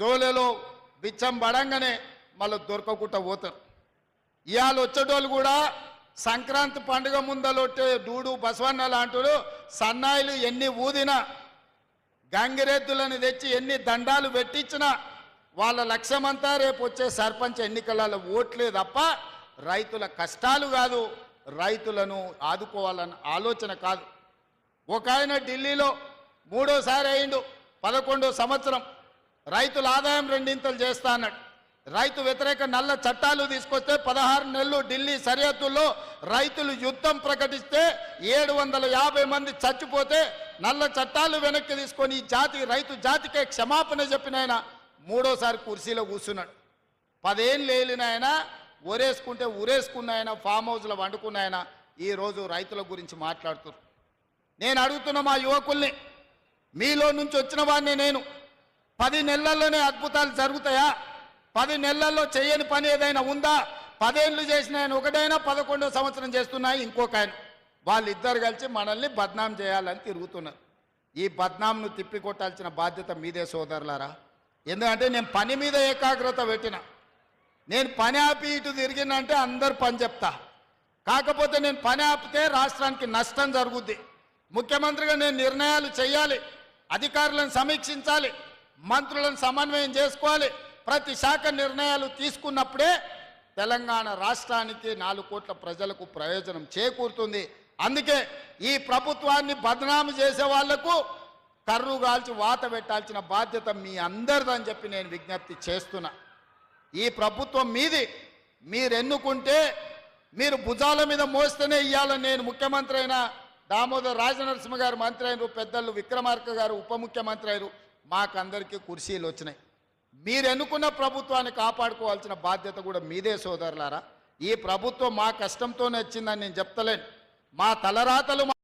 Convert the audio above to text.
జోలెలో బిచ్చం పడంగానే మళ్ళీ దొరకకుండా పోతారు. ఇవాళ వచ్చేటోళ్ళు కూడా సంక్రాంతి పండుగ ముందలొట్టే డూడు బసవన్న లాంటి సన్నాయిలు ఎన్ని ఊదినా గంగిరెద్దులను తెచ్చి ఎన్ని దండాలు పెట్టించినా వాళ్ళ లక్ష్యమంతా రేపు వచ్చే సర్పంచ్ ఎన్నికలలో ఓట్లే తప్ప రైతుల కష్టాలు కాదు రైతులను ఆదుకోవాలన్న ఆలోచన కాదు. ఒక ఆయన ఢిల్లీలో మూడోసారి అయిండు పదకొండో సంవత్సరం. రైతుల ఆదాయం రెండింతలు చేస్తా అన్నాడు. రైతు వ్యతిరేక నల్ల చట్టాలు తీసుకొస్తే పదహారు నెలలు ఢిల్లీ సరిహద్దుల్లో రైతులు యుద్ధం ప్రకటిస్తే ఏడు వందల యాభై మంది చచ్చిపోతే నల్ల చట్టాలు వెనక్కి తీసుకొని ఈ జాతి రైతు జాతికే క్షమాపణ చెప్పిన ఆయన మూడోసారి కుర్చీలో కూర్చున్నాడు. పదేళ్ళు ఏలిన ఆయన ఒరేసుకుంటే ఊరేసుకున్న ఆయన ఫామ్ హౌస్లో వండుకున్న ఆయన ఈరోజు రైతుల గురించి మాట్లాడుతున్నారు. నేను అడుగుతున్న మా యువకుల్ని మీలో నుంచి వచ్చిన వాడిని నేను. పది నెలల్లోనే అద్భుతాలు జరుగుతాయా? పది నెలల్లో చేయని పని ఏదైనా ఉందా? పదేళ్ళు చేసిన ఆయన ఒకటైనా పదకొండో సంవత్సరం చేస్తున్నాయి ఇంకొక ఆయన. వాళ్ళిద్దరు కలిసి మనల్ని బద్నాం చేయాలని తిరుగుతున్నారు. ఈ బద్నాంను తిప్పికొట్టాల్సిన బాధ్యత మీదే సోదరులారా. ఎందుకంటే నేను పని మీద ఏకాగ్రత పెట్టిన. నేను పని ఆపి ఇటు తిరిగినంటే అందరు పని చెప్తా. కాకపోతే నేను పని ఆపితే రాష్ట్రానికి నష్టం జరుగుద్ది. ముఖ్యమంత్రిగా నేను నిర్ణయాలు చేయాలి. అధికారులను సమీక్షించాలి. మంత్రులను సమన్వయం చేసుకోవాలి. ప్రతి శాఖ నిర్ణయాలు తీసుకున్నప్పుడే తెలంగాణ రాష్ట్రానికి నాలుగు కోట్ల ప్రజలకు ప్రయోజనం చేకూరుతుంది. అందుకే ఈ ప్రభుత్వాన్ని బదనాము చేసే వాళ్ళకు కర్రు గాల్చి వాత పెట్టాల్సిన బాధ్యత మీ అందరిదని చెప్పి నేను విజ్ఞప్తి చేస్తున్నా. ఈ ప్రభుత్వం మీది. మీరు ఎన్నుకుంటే మీరు భుజాల మీద మోస్తేనే ఇవ్వాలని నేను ముఖ్యమంత్రి అయినా. దామోదర్ రాజనరసింహ గారు మంత్రి అయినరు పెద్దలు విక్రమార్క గారు ఉప ముఖ్యమంత్రి అయినరు. మాకందరికీ కుర్చీలు వచ్చినాయి. మీరు ఎన్నుకున్న ప్రభుత్వాన్ని కాపాడుకోవాల్సిన బాధ్యత కూడా మీదే సోదరులారా. ఈ ప్రభుత్వం మా కష్టంతోనే వచ్చిందని నేను చెప్తలేను. మా తలరాతలు